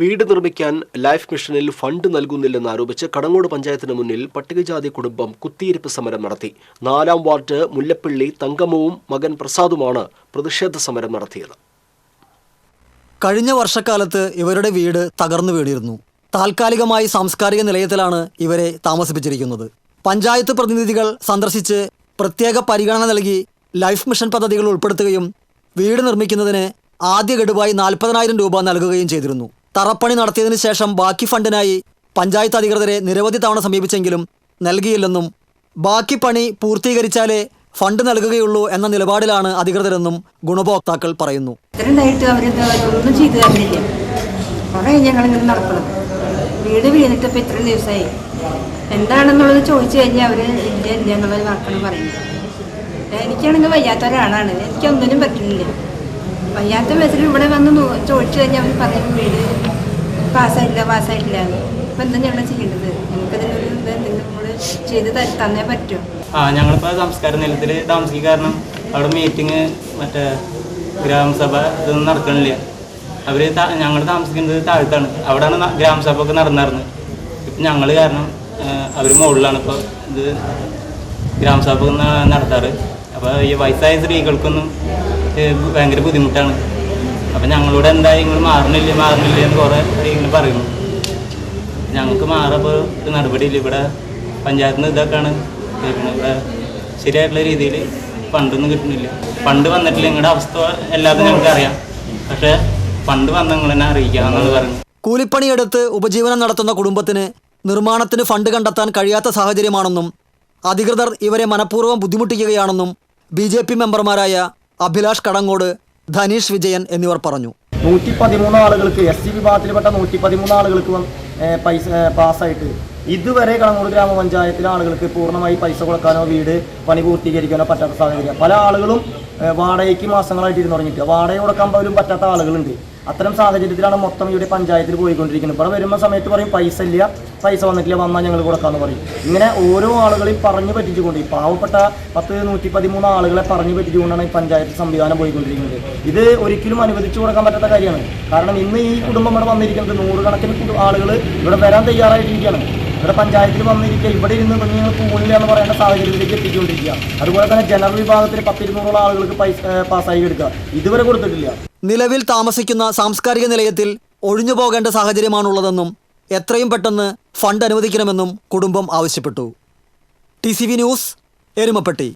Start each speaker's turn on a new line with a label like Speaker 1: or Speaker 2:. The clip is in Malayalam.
Speaker 1: വീട് നിർമ്മിക്കാൻ ലൈഫ് മിഷനിൽ ഫണ്ട് നൽകുന്നില്ലെന്ന് ആരോപിച്ച് കടങ്ങോട് പഞ്ചായത്തിന് മുന്നിൽ പട്ടികജാതി കുടുംബം കുത്തിയിരിപ്പ് സമരം നടത്തി. നാലാം വാർഡ് മുല്ലപ്പള്ളി തങ്കമ്മവും മകൻ പ്രസാദുമാണ് പ്രതിഷേധ സമരം നടത്തിയത്.
Speaker 2: കഴിഞ്ഞ വർഷക്കാലത്ത് ഇവരുടെ വീട് തകർന്നു വീണിരുന്നു. താൽക്കാലികമായി സാംസ്കാരിക നിലയത്തിലാണ് ഇവരെ താമസിപ്പിച്ചിരിക്കുന്നത്. പഞ്ചായത്ത് പ്രതിനിധികൾ സന്ദർശിച്ച് പ്രത്യേക പരിഗണന നൽകി ലൈഫ് മിഷൻ പദ്ധതികൾ ഉൾപ്പെടുത്തുകയും വീട് നിർമ്മിക്കുന്നതിന് ആദ്യ ഗഡുവായി നാൽപ്പതിനായിരം രൂപ നൽകുകയും ചെയ്തിരുന്നു. തറപ്പണി നടത്തിയതിനു ശേഷം ബാക്കി ഫണ്ടിനായി പഞ്ചായത്ത് അധികൃതരെ നിരവധി തവണ സമീപിച്ചെങ്കിലും നൽകിയില്ലെന്നും ബാക്കി പണി പൂർത്തീകരിച്ചാലേ ഫണ്ട് നൽകുകയുള്ളൂ എന്ന നിലപാടിലാണ് അധികൃതരെന്നും ഗുണഭോക്താക്കൾ പറയുന്നു.
Speaker 3: ചെയ്തു വീട് വീണിട്ട് ഇപ്പം ഇത്രയും ദിവസമായി എന്താണെന്നുള്ളത് ചോദിച്ചു കഴിഞ്ഞാൽ അവർ ഇല്ല ഇല്ല എന്നുള്ളത് വാക്കാണ് പറയുന്നത്. എനിക്കാണെങ്കിൽ വയ്യാത്ത ഒരാളാണ്. എനിക്കൊന്നിനും പറ്റുന്നില്ല. വയ്യാത്ത വിധത്തിൽ ഇവിടെ വന്ന് ചോദിച്ചു കഴിഞ്ഞാൽ അവർ പറയും വീട് പാസ്സായിട്ടില്ല പാസ്സായിട്ടില്ല. അപ്പം എന്താ ഞങ്ങൾ ചെയ്യേണ്ടത്? ഞങ്ങൾക്കതിനൊരു എന്തെങ്കിലും നമ്മൾ ചെയ്ത് തന്നേ പറ്റും.
Speaker 4: ആ ഞങ്ങളിപ്പോൾ സംസ്കാര നിലത്തിൽ താമസിക്കുക കാരണം അവിടെ മീറ്റിംഗ് മറ്റേ ഗ്രാമസഭ ഇതൊന്നും നടക്കണില്ല. അവർ ഞങ്ങൾ താമസിക്കുന്നത് താഴത്താണ്. അവിടെയാണ് ഗ്രാമസഭ ഒക്കെ നടന്നിരുന്നത് ഇപ്പം ഞങ്ങൾ കാരണം അവർ മുകളിലാണ് ഇപ്പോൾ ഇത് ഗ്രാമസഭ നടത്താറ്. അപ്പോൾ ഈ വയസ്സായ സ്ത്രീകൾക്കൊന്നും ഭയങ്കര ബുദ്ധിമുട്ടാണ്. അപ്പം ഞങ്ങളോട് എന്താ നിങ്ങൾ മാറണില്ല? മാറണില്ല എന്ന് കുറേ ഇങ്ങനെ പറയുന്നു. ഞങ്ങൾക്ക് മാറപ്പോൾ ഒരു നടപടിയില്ല. ഇവിടെ പഞ്ചായത്തിൽ നിന്ന് ഇതൊക്കെയാണ് ഇവിടെ ശരിയായിട്ടുള്ള രീതിയിൽ ഫണ്ടൊന്നും കിട്ടുന്നില്ല. പണ്ട് വന്നിട്ടില്ല. നിങ്ങളുടെ അവസ്ഥ എല്ലാതും ഞങ്ങൾക്ക് അറിയാം. പക്ഷേ പണ്ട് വന്ന നിങ്ങൾ തന്നെ അറിയിക്കുക എന്നാണ് പറയുന്നത്.
Speaker 2: കൂലിപ്പണിയെടുത്ത് ഉപജീവനം നടത്തുന്ന കുടുംബത്തിന് നിർമ്മാണത്തിന് ഫണ്ട് കണ്ടെത്താൻ കഴിയാത്ത സാഹചര്യമാണെന്നും അധികൃതർ ഇവരെ മനഃപൂർവം ബുദ്ധിമുട്ടിക്കുകയാണെന്നും ബി മെമ്പർമാരായ അഭിലാഷ് കടങ്ങോട് ധനീഷ് വിജയൻ എന്നിവർ പറഞ്ഞു.
Speaker 5: നൂറ്റി പതിമൂന്ന് ആളുകൾക്ക് എസ് സി വിഭാഗത്തിൽപ്പെട്ട നൂറ്റി പതിമൂന്ന് ആളുകൾക്ക് പൈസ പാസ്സായിട്ട്. ഇതുവരെ കളങ്ങോട് ഗ്രാമപഞ്ചായത്തിലെ ആളുകൾക്ക് പൂർണമായി പൈസ കൊടുക്കാനോ വീട് പണി പൂർത്തീകരിക്കാനോ പറ്റാത്ത സാഹചര്യം. പല ആളുകളും വാടകയ്ക്ക് മാസങ്ങളായിട്ട് ഇരുന്ന് തുടങ്ങിയിട്ട് വാടക കൊടുക്കാൻ പോലും പറ്റാത്ത ആളുകളുണ്ട്. അത്തരം സാഹചര്യത്തിലാണ് മൊത്തം ഇവിടെ പഞ്ചായത്തിൽ പോയിക്കൊണ്ടിരിക്കുന്നത്. ഇവിടെ വരുന്ന സമയത്ത് പറയും പൈസ ഇല്ല പൈസ വന്നിട്ടില്ല വന്നാൽ ഞങ്ങൾ കൊടുക്കാമെന്ന് പറയും. ഇങ്ങനെ ഓരോ ആളുകളെയും പറഞ്ഞു പറ്റിച്ചുകൊണ്ട് ഈ പാവപ്പെട്ട പത്ത് നൂറ്റി പതിമൂന്ന് ആളുകളെ പറഞ്ഞു പറ്റിച്ചുകൊണ്ടാണ് ഈ പഞ്ചായത്ത് സംവിധാനം പോയിക്കൊണ്ടിരിക്കുന്നത്. ഇത് ഒരിക്കലും അനുവദിച്ചു കൊടുക്കാൻ പറ്റാത്ത കാര്യമാണ്. കാരണം ഇന്ന് ഈ കുടുംബം ഇവിടെ വന്നിരിക്കുന്നത് നൂറുകണക്കിന് ആളുകൾ ഇവിടെ വരാൻ തയ്യാറായിട്ടിരിക്കുകയാണ്. ഇവിടെ പഞ്ചായത്തിൽ വന്നിരിക്കുക ഇവിടെ ഇരുന്ന് നിങ്ങൾ പൂണില്ല എന്ന് പറയുന്ന സാഹചര്യത്തിലേക്ക് എത്തിക്കൊണ്ടിരിക്കുക. അതുപോലെ തന്നെ ജനറൽ വിഭാഗത്തിൽ പത്തിരുന്നൂറോളം ആളുകൾക്ക് പൈസ പാസ്സായി എടുക്കുക. ഇതുവരെ കൊടുത്തിട്ടില്ല.
Speaker 2: നിലവിൽ താമസിക്കുന്ന സാംസ്കാരിക നിലയത്തിൽ ഒഴിഞ്ഞു പോകേണ്ട സാഹചര്യമാണുള്ളതെന്നും എത്രയും പെട്ടെന്ന് ഫണ്ട് അനുവദിക്കണമെന്നും കുടുംബം ആവശ്യപ്പെട്ടു. T news Erumapetty.